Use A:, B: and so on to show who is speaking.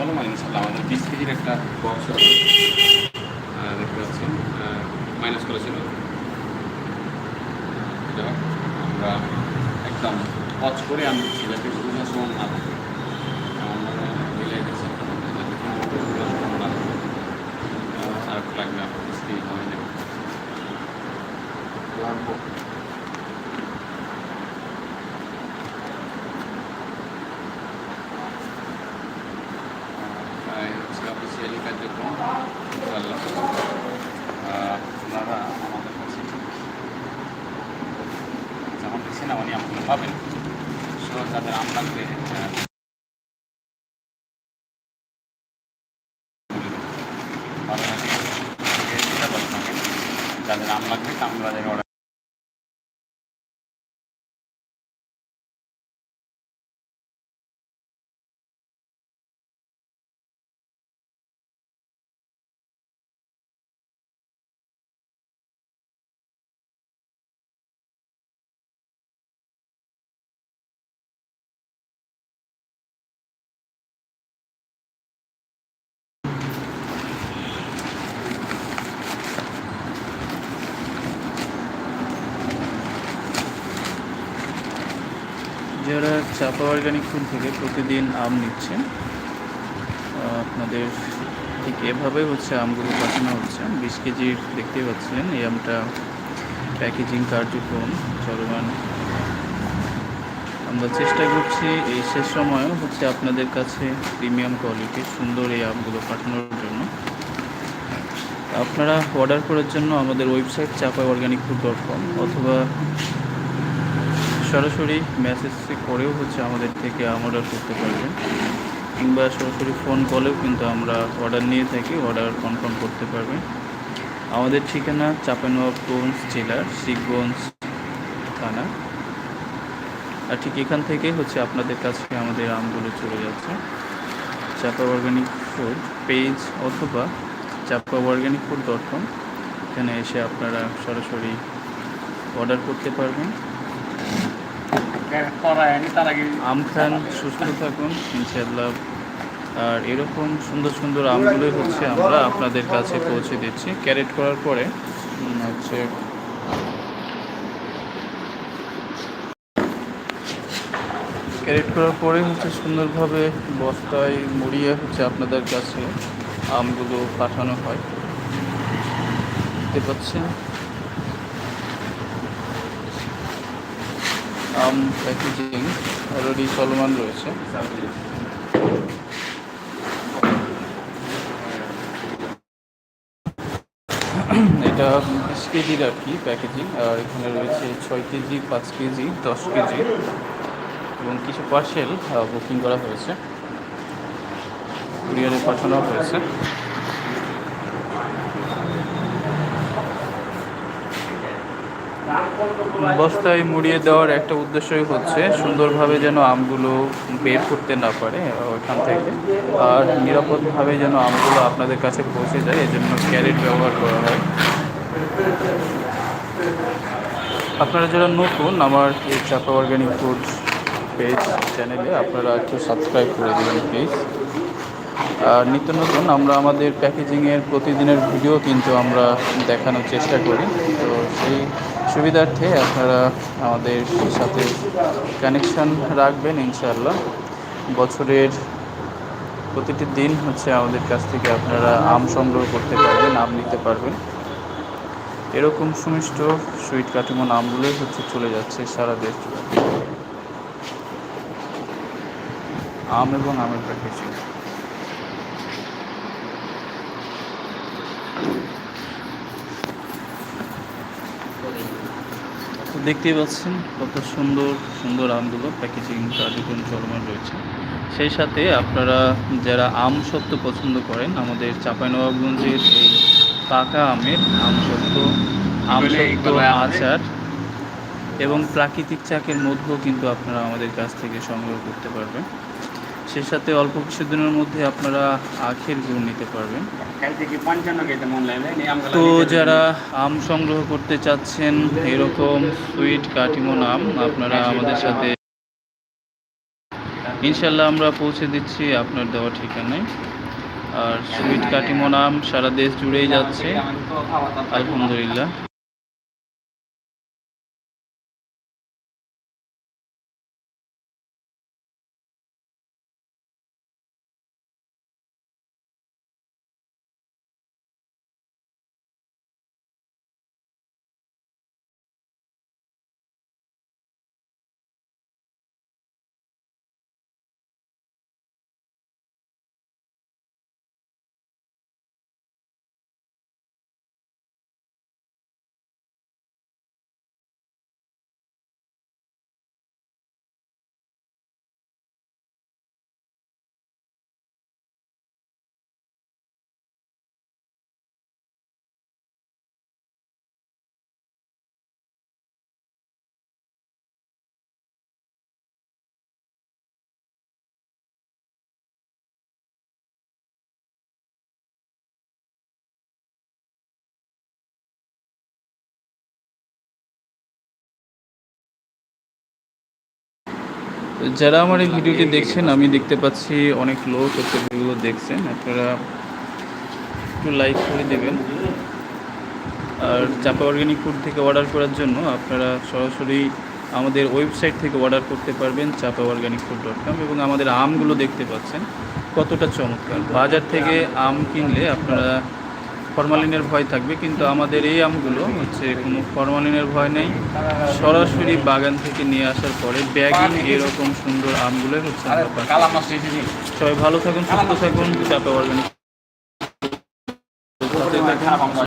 A: চলমান ইনশাল্লাহ আমাদের বিশ কেজির একটা বক্স দেখতে পাচ্ছেন। মাইনাস করেছিল। আমরা একদম পচ করে দিচ্ছি যাতে বোঝা সমান না থাকে আমার মনে হয় মিলে গেছে যাতে কোনো বোঝা সমান না থাকে আহ, আর একটু লাগবে আমার বিশ কেজি হয় না
B: লাগবো
A: এই হচ্ছে কার্যক্রম ইনশাআল্লাহ। আহ, আপনারা আমাদের কাছে যেমন দিচ্ছেন এমনই আপনারা পাবেন। সো যাদের আম লাগবে আহ, বারোটা থেকে দিতে পারেন যাদের আম লাগবে কামড়া
C: যারা চাপা অর্গানিক ফুড থেকে প্রতিদিন আম নিচ্ছেন আপনাদের ঠিক এভাবে হচ্ছে আমগুলো পাঠানো হচ্ছে। বিশ কেজির দেখতেই পাচ্ছিলেন, এই আমটা প্যাকেজিং কার্যক্রম চলমান। আমরা চেষ্টা করছি এই শেষ সময়েও হচ্ছে আপনাদের কাছে প্রিমিয়াম কোয়ালিটির সুন্দর এই আমগুলো পাঠানোর জন্য। আপনারা অর্ডার করার জন্য আমাদের ওয়েবসাইট চাপা অর্গানিক ফুড ডট কম অথবা সরাসরি মেসেজ করেও হচ্ছে আমাদের থেকে অর্ডার করতে পারবেন। কিংবা সরাসরি ফোন কলেও কিন্তু আমরা অর্ডার নিয়ে থাকি অর্ডার কনফার্ম করতে পারবেন। আমাদের ঠিকানা চাপানবাবগঞ্জ জেলার শিবগঞ্জ থানা। আর ঠিক এখান থেকে হচ্ছে আপনাদের কাছে আমাদের আমগুলো চলে যাচ্ছে। চাপা অর্গানিক ফুড পেজ অথবা চাপা অর্গানিক ফুড ডট কম এখানে এসে আপনারা সরাসরি অর্ডার করতে পারবেন।
A: করায়নি, তার আগে
C: আম খান, সুস্থ থাকুন ইনশাল্লাহ আর এরকম সুন্দর সুন্দর আমগুলোই হচ্ছে আমরা আপনাদের কাছে পৌঁছে দিচ্ছি। ক্যারেট করার পরে হচ্ছে ক্যারেট করার পরে হচ্ছে সুন্দরভাবে বস্তায় মুড়িয়ে হচ্ছে আপনাদের কাছে আমগুলো পাঠানো হয়। দেখতে পাচ্ছেন? আম প্যাকেজিং অলরেডি চলমান রয়েছে। এটা বিশ কেজির আর কি প্যাকেজিং আর এখানে রয়েছে ছয় কেজি, পাঁচ কেজি, দশ কেজি এবং কিছু পার্সেল বুকিং করা হয়েছে। কুরিয়ারে পাঠানো হয়েছে। বস্তায় মুড়িয়ে দেওয়ার একটা উদ্দেশ্যই হচ্ছে সুন্দরভাবে যেন আমগুলো বের করতে না পারে ওইখান থেকে। আর নিরাপদভাবে যেন আমগুলো আপনাদের কাছে পৌঁছে যায়, এজন্য ক্যারেট ব্যবহার করা হয়। আপনারা যারা নতুন আমার এই চাপা অর্গ্যানিক ফুড পেজ চ্যানেলে, আপনারা একটু সাবস্ক্রাইব করে দেবেন প্লিজ আর নিত্য নতুন আমরা আমাদের প্যাকেজিংয়ের প্রতিদিনের ভিডিও কিন্তু আমরা দেখানোর চেষ্টা করি। তো সেই সুবিধার্থে আপনারা আমাদের সাথে কানেকশান রাখবেন ইনশাআল্লাহ। বছরের প্রতিটি দিন হচ্ছে আমাদের কাছ থেকে আপনারা আম সংগ্রহ করতে পারবেন, আম নিতে পারবেন। এরকম সুমিষ্ট সুইট কাটিমন আমগুলোই হচ্ছে চলে যাচ্ছে সারা দেশ আম এবং আমের প্যাকেজিং দেখতেই পাচ্ছেন কত সুন্দর সুন্দর আমগুলো প্যাকেজিং কার্যক্রম চলমান রয়েছে। সেই সাথে আপনারা যারা আম সত্য পছন্দ করেন আমাদের চাঁপাইনবাবগঞ্জের এই পাকা আমের আম সত্ত্ব আম
A: আমাদের-
C: আচার এবং প্রাকৃতিক চাকের মধ্যেও কিন্তু আপনারা আমাদের কাছ থেকে সংগ্রহ করতে পারবেন। সেই সাথে অল্প কিছুদিনের মধ্যে আপনারা আখের গুড় নিতে পারবেন। তো যারা আম সংগ্রহ করতে চাচ্ছেন, এরকম সুইট কাটিমন আম আপনারা আমাদের সাথে ইনশাল্লাহ আমরা পৌঁছে দিচ্ছি আপনার দেওয়া ঠিকানায়। আর সুইট কাটিমন আম সারা দেশ জুড়েই যাচ্ছে। আলহামদুলিল্লাহ। যারা আমার এই ভিডিওটি দেখছেন, আমি দেখতে পাচ্ছি অনেক লোক হচ্ছে ভিডিওগুলো দেখছেন। আপনারা একটু লাইক করে দেবেন। আর চাপা অর্গ্যানিক ফুড থেকে অর্ডার করার জন্য আপনারা সরাসরি আমাদের ওয়েবসাইট থেকে অর্ডার করতে পারবেন চাপা অর্গ্যানিক ফুড ডট কম এবং আমাদের আমগুলো দেখতে পাচ্ছেন। কতটা চমৎকার। বাজার থেকে আম কিনলে আপনারা ফরমালিনের ভয় থাকবে, কিন্তু আমাদের এই আমগুলো হচ্ছে কোনো ফরমালিনের ভয় নেই। সরাসরি বাগান থেকে নিয়ে আসার পরে ব্যাগিং এরকম সুন্দর আমগুলো হচ্ছে সবাই ভালো থাকুন, সুস্থ থাকুন, চাপে
A: খারাপ